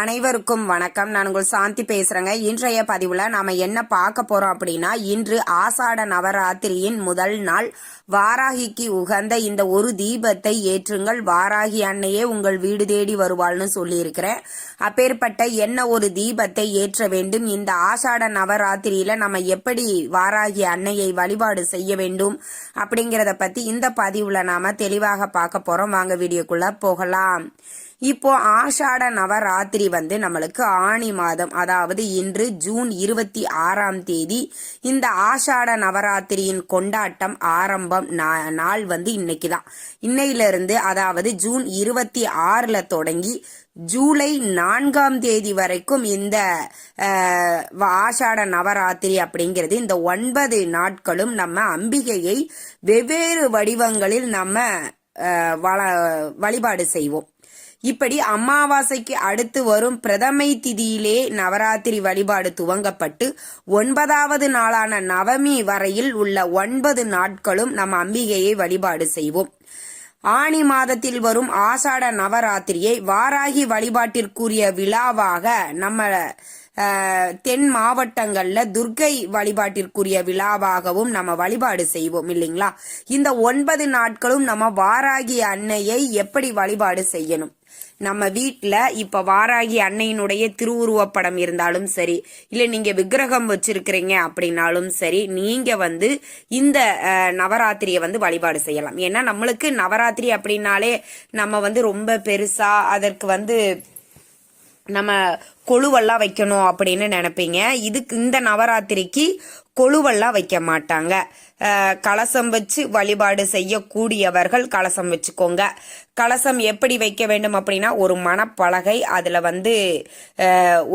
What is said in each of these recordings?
அனைவருக்கும் வணக்கம். நான் உங்கள் சாந்தி பேசுறேங்க. இன்றைய பதிவுல நாம என்ன பார்க்க போறோம் அப்படின்னா இன்று ஆசாட நவராத்திரியின் முதல் நாள். வாராகிக்கு உகந்த இந்த ஒரு தீபத்தை ஏற்றுங்கள். வாராகி அன்னையே உங்கள் வீடு தேடி வருவாள்னு சொல்லியிருக்கிறேன். அப்பேற்பட்ட என்ன ஒரு தீபத்தை ஏற்ற வேண்டும்? இந்த ஆசாட நவராத்திரியில நம்ம எப்படி வாராகி அன்னையை வழிபாடு செய்ய வேண்டும் அப்படிங்கறத பத்தி இந்த பதிவுல நாம தெளிவாக பார்க்க போறோம். வாங்க வீடியோக்குள்ள போகலாம். இப்போ ஆஷாட நவராத்திரி வந்து நம்மளுக்கு ஆணி மாதம் அதாவது இன்று ஜூன் இருபத்தி ஆறாம் தேதி இந்த ஆஷாட நவராத்திரியின் கொண்டாட்டம் ஆரம்பம் நா- நாள் வந்து இன்னைக்கு தான் இன்னையிலிருந்து அதாவது ஜூன் இருபத்தி ஆறுல தொடங்கி ஜூலை நான்காம் தேதி வரைக்கும் இந்த ஆஷாட நவராத்திரி அப்படிங்கிறது இந்த ஒன்பது நாட்களும் நம்ம அம்பிகையை வெவ்வேறு வடிவங்களில் நம்ம வள- வழிபாடு செய்வோம். இப்படி அமாவாசைக்கு அடுத்து வரும் பிரதமை திதியிலே நவராத்திரி வழிபாடு துவங்கப்பட்டு ஒன்பதாவது நாளான நவமி வரையில் உள்ள ஒன்பது நாட்களும் நம்ம அம்பிகையை வழிபாடு செய்வோம். ஆனி மாதத்தில் வரும் ஆசாட நவராத்திரியை வாராகி வழிபாட்டிற்குரிய விழாவாக நம்ம தென் மாவட்டங்கள்ல துர்க்கை வழிபாட்டிற்குரிய விழாவாகவும் நம்ம வழிபாடு செய்வோம் இல்லைங்களா? இந்த ஒன்பது நாட்களும் நம்ம வாராகி அன்னையை எப்படி வழிபாடு செய்யணும்? நம்ம வீட்டில் இப்போ வாராகி அன்னையினுடைய திருவுருவப்படம் இருந்தாலும் சரி இல்லை நீங்கள் விக்கிரகம் வச்சுருக்கிறீங்க அப்படின்னாலும் சரி நீங்கள் வந்து இந்த நவராத்திரியை வந்து வழிபாடு செய்யலாம். ஏன்னா நம்மளுக்கு நவராத்திரி அப்படின்னாலே நம்ம வந்து ரொம்ப பெருசாக அதற்கு வந்து நம்ம கொழுவெல்லாம் வைக்கணும் அப்படின்னு நினைப்பீங்க. இதுக்கு இந்த நவராத்திரிக்கு கொழுவெல்லாம் வைக்க மாட்டாங்க. கலசம் வச்சு வழிபாடு செய்யக்கூடியவர்கள் கலசம் வச்சுக்கோங்க. கலசம் எப்படி வைக்க வேண்டும் அப்படின்னா ஒரு மணப்பலகை அதில் வந்து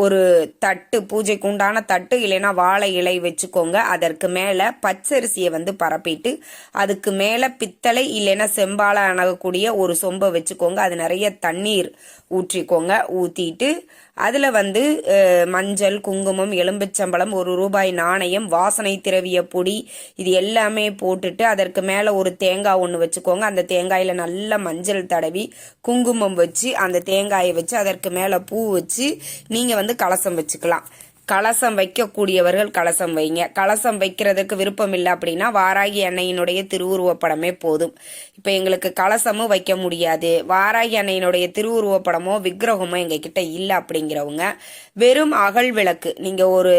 ஒரு தட்டு பூஜைக்கு உண்டான தட்டு இல்லைன்னா வாழை இலை வச்சுக்கோங்க. அதற்கு மேலே பச்சரிசியை வந்து பரப்பிட்டு அதுக்கு மேலே பித்தளை இல்லைன்னா செம்பால அணகக்கூடிய ஒரு சொம்பை வச்சுக்கோங்க. அது நிறைய தண்ணீர் ஊற்றிக்கோங்க. ஊற்றிட்டு அதில் வந்து மஞ்சள் குங்குமம் எலும்புச்சம்பளம் ஒரு ரூபாய் நாணயம் வாசனை திரவிய பொடி இது எல்லாமே போட்டுட்டு அதற்கு மேலே ஒரு தேங்காய் ஒன்று வச்சுக்கோங்க. அந்த தேங்காயில் நல்ல மஞ்சள் தடவி குங்குமம் வச்சு அந்த தேங்காயை வச்சு அதற்கு மேலே பூ வச்சு நீங்கள் வந்து கலசம் வச்சுக்கலாம். கலசம் வைக்கக்கூடியவர்கள் கலசம் வைங்க. கலசம் வைக்கிறதுக்கு விருப்பம் இல்லை அப்படின்னா வாராகி அன்னையினுடைய திருவுருவப்படமே போதும். இப்போ எங்களுக்கு கலசமும் வைக்க முடியாது. வாராகி அன்னையினுடைய திருவுருவப்படமோ விக்கிரகமோ எங்ககிட்ட இல்லை அப்படிங்கிறவங்க வெறும் அகல் விளக்கு. நீங்கள் ஒரு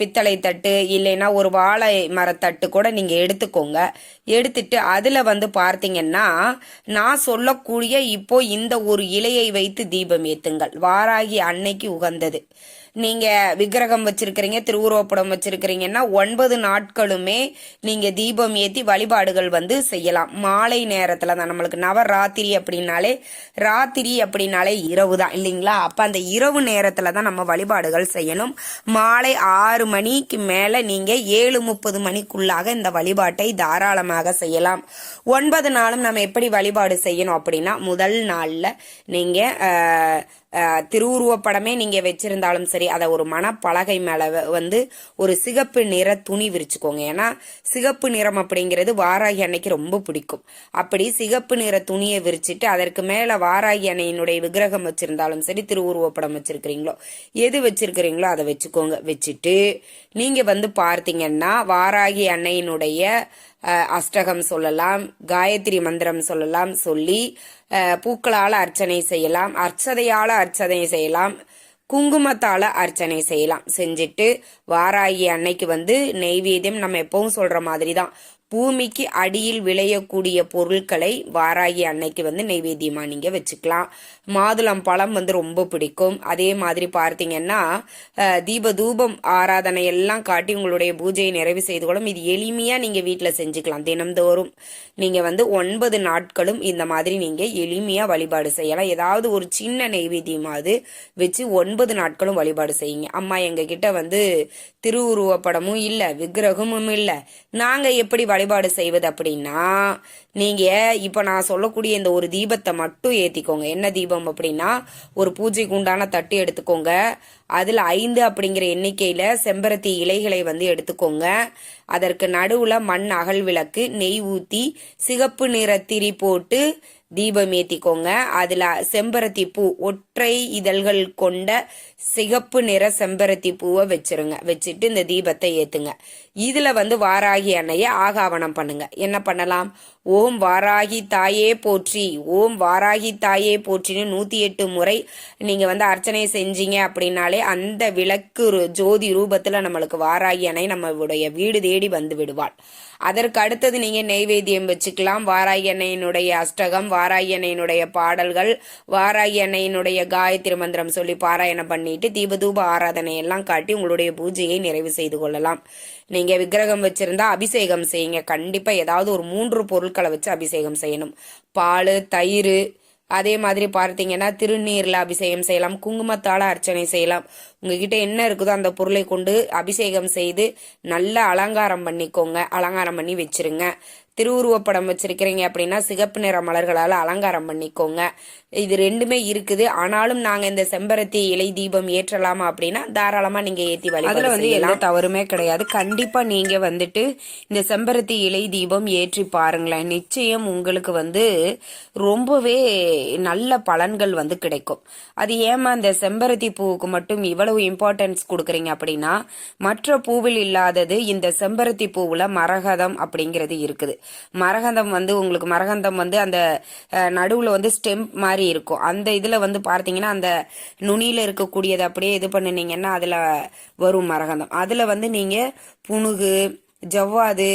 பித்தளை தட்டு இல்லைன்னா ஒரு வாழை மரத்தட்டு கூட நீங்கள் எடுத்துக்கோங்க. எடுத்துட்டு அதில் வந்து பார்த்தீங்கன்னா நான் சொல்லக்கூடிய இப்போ இந்த ஒரு இலையை வைத்து தீபம் ஏத்துங்கள். வாராகி அன்னைக்கு உகந்தது. நீங்க விக்கிரகம் வச்சிருக்கிறீங்க திருவுருவப்படம் வச்சிருக்கிறீங்கன்னா ஒன்பது நாட்களுமே நீங்க தீபம் ஏத்தி வழிபாடுகள் வந்து செய்யலாம். மாலை நேரத்துல தான். நம்மளுக்கு நவராத்திரி அப்படின்னாலே ராத்திரி அப்படின்னாலே இரவு தான் இல்லைங்களா? அப்ப அந்த இரவு நேரத்துல தான் நம்ம வழிபாடுகள் செய்யணும். மாலை ஆறு மணிக்கு மேல நீங்க ஏழு முப்பது மணிக்குள்ளாக இந்த வழிபாட்டை தாராளமாக செய்யலாம். ஒன்பது நாளும் நம்ம எப்படி வழிபாடு செய்யணும் அப்படின்னா முதல் நாளில் நீங்க திருவுருவப்படமே நீங்க வச்சிருந்தாலும் சரி அதை ஒரு மனப்பலகை மேல வந்து ஒரு சிகப்பு நிற துணி விரிச்சுக்கோங்க. ஏன்னா சிகப்பு நிறம் அப்படிங்கிறது வாராகி அன்னைக்கு ரொம்ப பிடிக்கும். அப்படி சிகப்பு நிற துணியை விரிச்சிட்டு அதற்கு மேல வாராகி அன்னையினுடைய விக்கிரகம் வச்சிருந்தாலும் சரி திருவுருவப்படம் வச்சிருக்கிறீங்களோ எது வச்சிருக்கிறீங்களோ அதை வச்சுக்கோங்க. வச்சுட்டு நீங்க வந்து பார்த்தீங்கன்னா வாராகி அன்னையினுடைய அஷ்டகம் சொல்லலாம் காயத்ரி மந்திரம் சொல்லலாம் சொல்லி பூக்களால் அர்ச்சனை செய்யலாம். அர்ச்சதையால் அர்ச்சனை செய்யலாம். குங்குமத்தால அர்ச்சனை செய்யலாம். செஞ்சுட்டு வாராகி அன்னைக்கு வந்து நெய்வேத்தியம் நம்ம எப்பவும் சொல்ற மாதிரி தான் பூமிக்கு அடியில் விளையக்கூடிய பொருட்களை வாராகி அன்னைக்கு வந்து நைவேத்தியமாக நீங்கள் வச்சுக்கலாம். மாதுளம் பழம் வந்து ரொம்ப பிடிக்கும். அதே மாதிரி பார்த்தீங்கன்னா தீப தூபம் ஆராதனை எல்லாம் காட்டி உங்களுடைய பூஜையை நிறைவு செய்து கொள்ளும். இது எளிமையாக நீங்கள் வீட்டில் செஞ்சுக்கலாம் தினம்தோறும். நீங்கள் வந்து ஒன்பது நாட்களும் இந்த மாதிரி நீங்கள் எளிமையாக வழிபாடு செய்யலாம். ஏதாவது ஒரு சின்ன நைவேத்தியமாவது வச்சு ஒன்பது நாட்களும் வழிபாடு செய்யுங்க. அம்மா எங்ககிட்ட வந்து திருவுருவப்படமும் இல்லை விக்கிரகமும் இல்லை. நாங்கள் எப்படி வழிபாடு செய்வது அப்படின்னா நீங்க இப்ப நான் சொல்லக்கூடிய இந்த ஒரு தீபத்தை மட்டும் ஏத்திக்கோங்க. என்ன தீபம் அப்படின்னா ஒரு பூஜைக்கு உண்டான தட்டு எடுத்துக்கோங்க. அதுல ஐந்து அப்படிங்கிற எண்ணிக்கையில செம்பருத்தி இலைகளை வந்து எடுத்துக்கோங்க. அதற்கு நடுவுல மண் அகல் விளக்கு நெய் ஊத்தி சிகப்பு நிற திரி போட்டு தீபம் ஏற்றிக்கோங்க அதில் செம்பருத்தி பூ ஒற்றை இதழ்கள் கொண்ட சிகப்பு நிற செம்பருத்தி பூவை வச்சிருங்க. வச்சுட்டு இந்த தீபத்தை ஏற்றுங்க இதில் வந்து வாராகி அன்னையை ஆகாவனம் பண்ணுங்க. என்ன பண்ணலாம்? ஓம் வாராகி தாயே போற்றி. ஓம் வாராகி தாயே போற்றின்னு நூற்றி எட்டு முறை நீங்கள் வந்து அர்ச்சனை செஞ்சீங்க அப்படின்னாலே அந்த விளக்கு ஜோதி ரூபத்தில் நம்மளுக்கு வாராகி அணை நம்மளுடைய வீடு தேடி வந்து விடுவாள். அதற்கு அடுத்தது நீங்கள் நெய்வேத்தியம் வச்சுக்கலாம். வாராகி அன்னையினுடைய அஷ்டகம் வாராயனையினுடைய பாடல்கள் வாராயனையினுடைய காயத்ரி மந்திரம் சொல்லி பாராயணம் பண்ணிட்டு தீபதூப ஆராதனை எல்லாம் காட்டி உங்களுடைய பூஜையை நிறைவு செய்து கொள்ளலாம். நீங்க விக்கிரகம் வச்சிருந்தா அபிஷேகம் செய்யுங்க. கண்டிப்பா ஏதாவது ஒரு மூன்று பொருட்களை வச்சு அபிஷேகம் செய்யணும். பால் தயிர் அதே மாதிரி பார்த்தீங்கன்னா திருநீரில் அபிஷேகம் செய்யலாம். குங்குமத்தால அர்ச்சனை செய்யலாம். உங்ககிட்ட என்ன இருக்குதோ அந்த பொருளை கொண்டு அபிஷேகம் செய்து நல்ல அலங்காரம் பண்ணிக்கோங்க. அலங்காரம் பண்ணி வச்சிருங்க. திருவுருவப்படம் வச்சிருக்கிறீங்க அப்படின்னா சிகப்பு நிற மலர்களால் அலங்காரம் பண்ணிக்கோங்க. இது ரெண்டுமே இருக்குது. ஆனாலும் நாங்க இந்த செம்பருத்தி இலை தீபம் ஏற்றலாமா அப்படின்னா தாராளமா நீங்க ஏத்தி வழிபாடு வந்து எந்த தவறுமே கிடையாது. கண்டிப்பா நீங்க வந்துட்டு இந்த செம்பருத்தி இலை தீபம் ஏற்றி பாருங்களேன். நிச்சயம் உங்களுக்கு வந்து ரொம்பவே நல்ல பலன்கள் வந்து கிடைக்கும். அது ஏமா இந்த செம்பருத்தி பூவுக்கு மட்டும் இவ்வளவு இம்பார்ட்டன்ஸ் கொடுக்குறீங்க அப்படின்னா மற்ற பூவில் இல்லாதது இந்த செம்பருத்தி பூவுல மரகதம் அப்படிங்கிறது இருக்குது. மரகதம் வந்து உங்களுக்கு மரகதம் வந்து அந்த நடுவுல வந்து ஸ்டெம் மாதிரி இருக்கும். அந்த இதில் வந்து பார்த்தீங்கன்னா அந்த நுனியில் இருக்கக்கூடியது அப்படியே இது பண்ணினீங்கன்னா அதில் வரும் மரகந்தம் அதில் வந்து நீங்கள் புணுகு ஜவ்வாது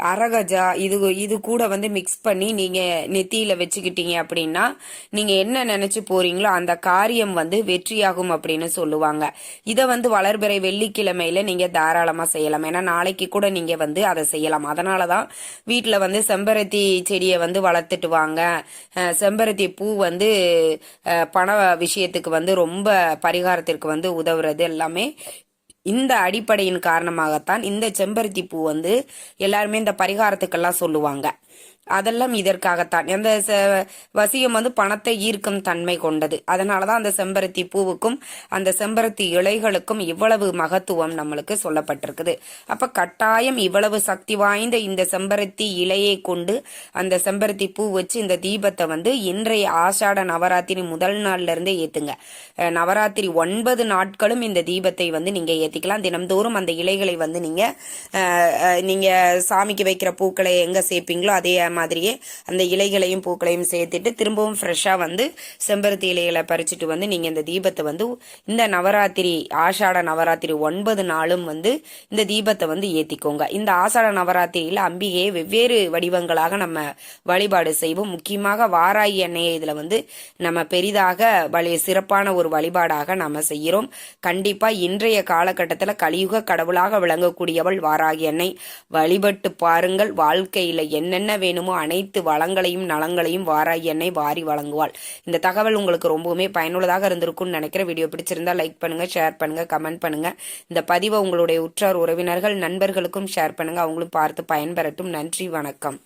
அரகஜா இது இது கூட வந்து மிக்ஸ் பண்ணி நீங்க நெத்தியில வச்சுக்கிட்டீங்க அப்படின்னா நீங்க என்ன நினைச்சு போறீங்களோ அந்த காரியம் வந்து வெற்றியாகும் அப்படின்னு சொல்லுவாங்க. இதை வந்து வளர்பிறை வெள்ளிக்கிழமையில நீங்க தாராளமா செய்யலாம். ஏன்னா நாளைக்கு கூட நீங்க வந்து அதை செய்யலாம். அதனாலதான் வீட்டுல வந்து செம்பருத்தி செடியை வந்து வளர்த்துட்டு வாங்க. செம்பருத்தி பூ வந்து பண விஷயத்துக்கு வந்து ரொம்ப பரிகாரத்திற்கு வந்து உதவுறது எல்லாமே இந்த அடிப்படையின் காரணமாகத்தான் இந்த செம்பருத்தி பூ வந்து எல்லாருமே இந்த பரிகாரத்துக்கெல்லாம் சொல்லுவாங்க. அதெல்லாம் இதற்காகத்தான். அந்த வசியம் வந்து பணத்தை ஈர்க்கும் தன்மை கொண்டது. அதனாலதான் அந்த செம்பருத்தி பூவுக்கும் அந்த செம்பருத்தி இலைகளுக்கும் இவ்வளவு மகத்துவம் நம்மளுக்கு சொல்லப்பட்டிருக்குது. அப்ப கட்டாயம் இவ்வளவு சக்தி வாய்ந்த இந்த செம்பருத்தி இலையை கொண்டு அந்த செம்பருத்தி பூ வச்சு இந்த தீபத்தை வந்து இன்றைய ஆஷாட நவராத்திரி முதல் நாள்ல இருந்தே ஏத்துங்க. நவராத்திரி ஒன்பது நாட்களும் இந்த தீபத்தை வந்து நீங்க ஏத்திக்கலாம். தினம்தோறும் அந்த இலைகளை வந்து நீங்க நீங்க சாமிக்கு வைக்கிற பூக்களை எங்க சேர்ப்பீங்களோ அதே மாதிரியே அந்த இலைகளையும் பூக்களையும் சேர்த்துட்டு திரும்பவும் ஃப்ரெஷ்ஷாக வந்து செம்பருத்தி இலைகளை பறிச்சுட்டு வந்து நீங்கள் இந்த தீபத்தை வந்து இந்த நவராத்திரி ஆஷாட நவராத்திரி ஒன்பது நாளும் வந்து இந்த தீபத்தை வந்து ஏற்றிக்கோங்க இந்த ஆஷாட நவராத்திரியில் அம்பிகையை வெவ்வேறு வடிவங்களாக நம்ம வழிபாடு செய்வோம். முக்கியமாக வாராய் எண்ணெயை இதில் வந்து நம்ம பெரிதாக வழி சிறப்பான ஒரு வழிபாடாக நாம் செய்கிறோம். கண்டிப்பாக இன்றைய காலகட்டத்தில் கலியுக கடவுளாக விளங்கக்கூடியவள் வாராகி எண்ணெய் வழிபட்டு பாருங்கள் வாழ்க்கையில் என்னென்ன வேணுமோ அனைத்து வளங்களையும் நலங்களையும் வாராய் என்னை வாரி வழங்குவாள். இந்த தகவல் உங்களுக்கு ரொம்பவுமே பயனுள்ளதாக இருந்திருக்கும்னு நினைக்கிற வீடியோ பிடிச்சிருந்தா லைக் பண்ணுங்க ஷேர் பண்ணுங்க கமெண்ட் பண்ணுங்க. இந்த பதிவை உங்களுடைய உற்றார் உறவினர்கள் நண்பர்களுக்கும் ஷேர் பண்ணுங்க. அவங்களும் பார்த்து பயன்பெறட்டும். நன்றி வணக்கம்.